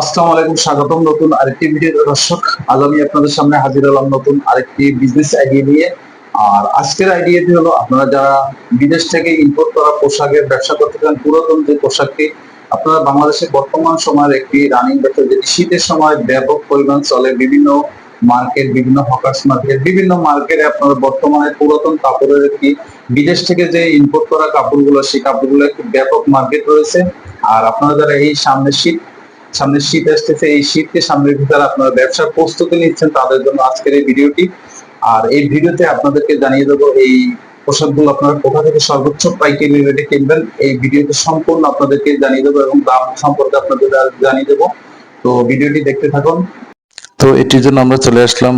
আসসালামু আলাইকুম, স্বাগতম নতুন আরেকটি ভিডিও দর্শক। আজ আমি আপনাদের সামনে হাজির হলাম নতুন আরেকটি বিজনেস আইডিয়া নিয়ে। আর আজকের আইডিয়াটি হলো, আপনারা যারা বিদেশ থেকে ইম্পোর্ট করা পোশাকের ব্যবসা করতে চান, পুরাতন যে পোশাকটি, আপনারা বাংলাদেশের বর্তমান সময়ের একটি রানিং ব্যবসা যেটি শীতের সময় ব্যাপক পরিমাণ চলে। বিভিন্ন মার্কেট বিভিন্ন হকার্স মার্কেট বিভিন্ন মার্কেটে আপনারা বর্তমানে পুরাতন কাপড়ের একটি বিদেশ থেকে যে ইম্পোর্ট করা কাপড়গুলো, সেই কাপড়গুলো একটি ব্যাপক মার্কেট রয়েছে। আর আপনারা যারা এই সামনে শীত সামনে শীত আসতেছে, এই শীতকে সামনের ভিতরে আপনারা ব্যবসার প্রস্তুতি নিচ্ছেন তাদের জন্য আজকের এই ভিডিওটি। আর এই ভিডিওতে আপনাদেরকে জানিয়ে দেবো, এই পোশাকগুলো আপনারা কোথা থেকে সর্বোচ্চ পাইকারি রেটে কিনবেন, এই ভিডিওতে সম্পূর্ণ আপনাদেরকে জানিয়ে দেবো এবং দাম সম্পর্কে আপনাদের জানিয়ে দেবো। তো ভিডিওটি দেখতে থাকুন। তো এটির জন্য আমরা চলে আসলাম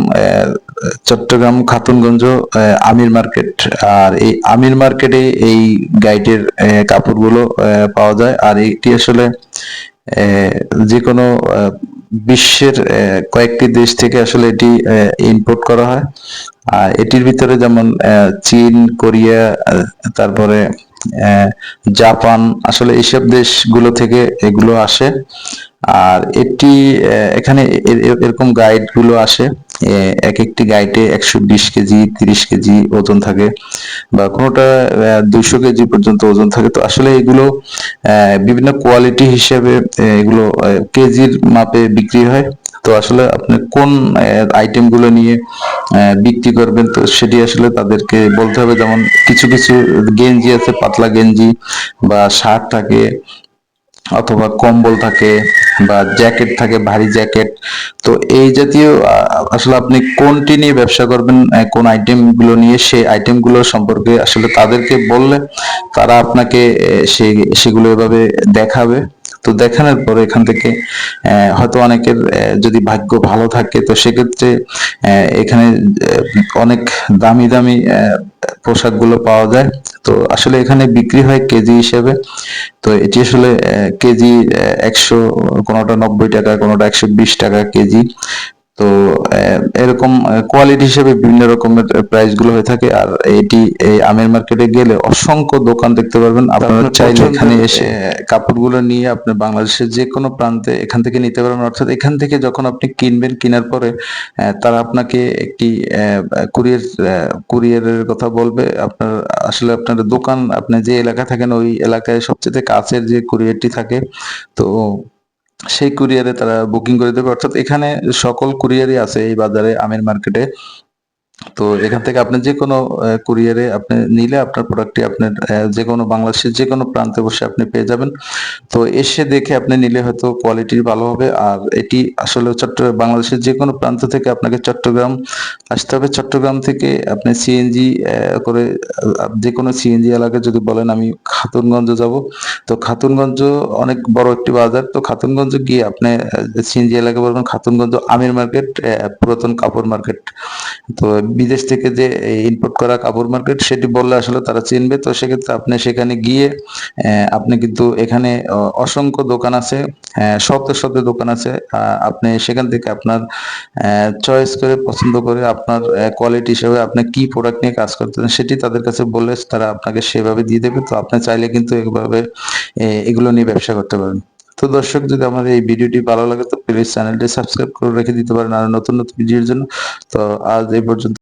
চট্টগ্রাম খাতুনগঞ্জ আমির মার্কেট। আর এই আমির মার্কেটে এই গাইডের কাপড়গুলো পাওয়া যায়। আর এটি আসলে যে কোনো বিশ্বের কয়েকটি দেশ থেকে আসলে এটি ইম্পোর্ট করা হয়। আর এটির ভিতরে যেমন চীন, কোরিয়া তারপরে জাপান, আসলে এইসব দেশগুলো থেকে এগুলো আসে। আর এটি এখানে এরকম গাইডগুলো আসে। এক একটি গাইটে একশো বিশ কেজি, তিরিশ কেজি ওজন থাকে বা কোনোটা দুইশো কেজি পর্যন্ত ওজন থাকে। তো আসলে এগুলো বিভিন্ন কোয়ালিটি হিসেবে এগুলো কেজির মাপে বিক্রি হয়। তো আসলে আপনি কোন আইটেমগুলো নিয়ে বিক্রি করবেন, তো সেটি আসলে তাদেরকে বলতে হবে। যেমন কিছু কিছু গেঞ্জি আছে, পাতলা গেঞ্জি বা শার্ট থাকে অথবা কম্বল থাকে বা জ্যাকেট থাকে, ভারী জ্যাকেট তো এই জাতীয় আসলে আপনি কোনটি নিয়ে ব্যবসা করবেন কোন আইটেমগুলো নিয়ে, সেই আইটেমগুলো সম্পর্কে আসলে তাদেরকে বললে তারা আপনাকে সেগুলো এভাবে দেখাবে। তো দেখানোর পরে এখান থেকে হয়তো অনেকের যদি ভাগ্য ভালো থাকে, তো সেক্ষেত্রে এখানে অনেক দামি দামি পোশাকগুলো পাওয়া যায়। তো আসলে এখানে বিক্রি হয় কেজি হিসেবে। তো এটি আসলে কেজি একশো, কোনোটা নব্বই টাকা, কোনোটা একশো বিশ টাকা কেজি। তো এরকম কোয়ালিটি হিসেবে বিভিন্ন রকমের প্রাইসগুলো হয়ে থাকে। আর এটি এই আমের মার্কেটে গেলে অসংখ্য দোকান দেখতে পারবেন। আপনারা চাইলে এখানে এসে কাপড়গুলো নিয়ে আপনি বাংলাদেশের যে কোনো প্রান্তে এখান থেকে নিতে পারবেন। অর্থাৎ এখান থেকে যখন আপনি কিনবেন কেনার পরে তারা আপনাকে একটি কুরিয়ার কুরিয়ারের কথা বলবে। আপনার আসলে আপনার দোকান আপনি যে এলাকা থাকেন ওই এলাকায় সবচেয়ে কাছের যে কুরিয়ারটি থাকে তো সেই কুরিয়ারে তারা বুকিং করে দেবে। অর্থাৎ এখানে সকল কুরিয়ারই আছে এই বাজারে, আমের মার্কেটে তো এখান থেকে আপনি যে কোনো কুরিয়ারে আপনি নিলে আপনার প্রোডাক্টটি আপনার যে কোনো বাংলাদেশের যে কোনো প্রান্তে বসে আপনি পেয়ে যাবেন। তো এসে দেখে আপনি নিলে হয়তো কোয়ালিটি ভালো হবে। আর এটি আসলে চট্টগ্রাম, বাংলাদেশের যে কোনো প্রান্ত থেকে আপনাকে চট্টগ্রাম আসতে হবে। চট্টগ্রাম থেকে আপনি সিএনজি করে যে কোনো সিএনজি এলাকায় যদি বলেন, আমি খাতুনগঞ্জ যাব। তো খাতুনগঞ্জ অনেক বড় একটি বাজার। তো খাতুনগঞ্জ গিয়ে আপনি সিএনজি এলাকায় বলবেন, খাতুনগঞ্জ আমির মার্কেট পুরাতন কাপড় মার্কেট। তো বিদেশ থেকে যে ইম্পোর্ট করা কাপড় মার্কেট সেটি বললে আসলে তারা চিনবে। তো সেক্ষেত্রে আপনি সেখানে গিয়ে আপনি কিন্তু এখানে অসংখ্য দোকান আছে শত শত দোকান আছে। আপনি সেখান থেকে আপনার চয়েস করে, পছন্দ করে আপনার কোয়ালিটি হিসেবে আপনি কি প্রোডাক্ট নিয়ে কাজ করতেছেন, সেটি তাদের কাছে বলে তারা আপনাকে সেভাবে দিয়ে দেবে। তো আপনি চাইলে কিন্তু এভাবে এগুলো নিয়ে ব্যবসা করতে পারেন। তো দর্শক, যদি আমাদের এই ভিডিওটি ভালো লাগে, তো প্লিজ চ্যানেলটি সাবস্ক্রাইব করে রেখে দিতে পারেন। আর নতুন নতুন ভিডিওর জন্য। তো আজ এই পর্যন্ত।